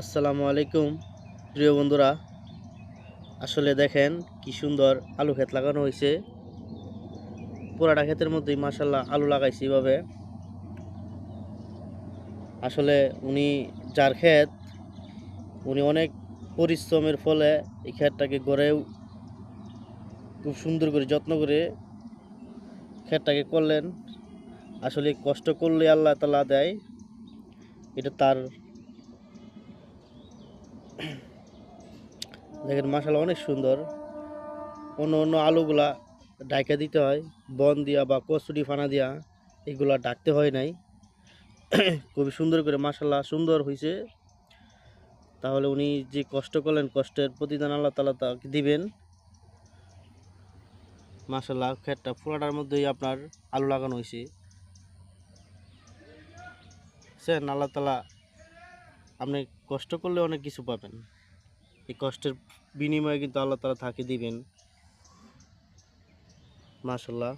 আসসালামু আলাইকুম। প্রিয় বন্ধুরা, আসলে দেখেন কি সুন্দর আলু ক্ষেত লাগানো হয়েছে। পুরাটা ক্ষেতের মধ্যেই মাসাল্লাহ আলু লাগাইছে এভাবে। আসলে উনি যার ক্ষেত, উনি অনেক পরিশ্রমের ফলে এই ক্ষেতটাকে গড়ে খুব সুন্দর করে যত্ন করে ক্ষেতটাকে করলেন। আসলে কষ্ট করলে আল্লাহ তালা দেয়, এটা তার দেখেন মাসালা অনেক সুন্দর। অন্য অন্য আলুগুলা ডাইকা দিতে হয়, বন দিয়া বা কচুরি ফানা দিয়া, এগুলা ডাকতে হয় নাই। খুবই সুন্দর করে মাসাল্লাহ সুন্দর হয়েছে তাহলে উনি যে কষ্ট করলেন, কষ্টের প্রতিদান আল্লাহ তালা তাকে দিবেন। মাসাল্লাহ ক্ষেতটা ফুলাটার মধ্যেই আপনার আলু লাগানো হয়েছে সেন আল্লাহ তালা আপনি কষ্ট করলে অনেক কিছু পাবেন। এই কষ্টের বিনিময়ে কিন্তু আল্লাহ তালা থাকে দিবেন। মাশাল্লাহ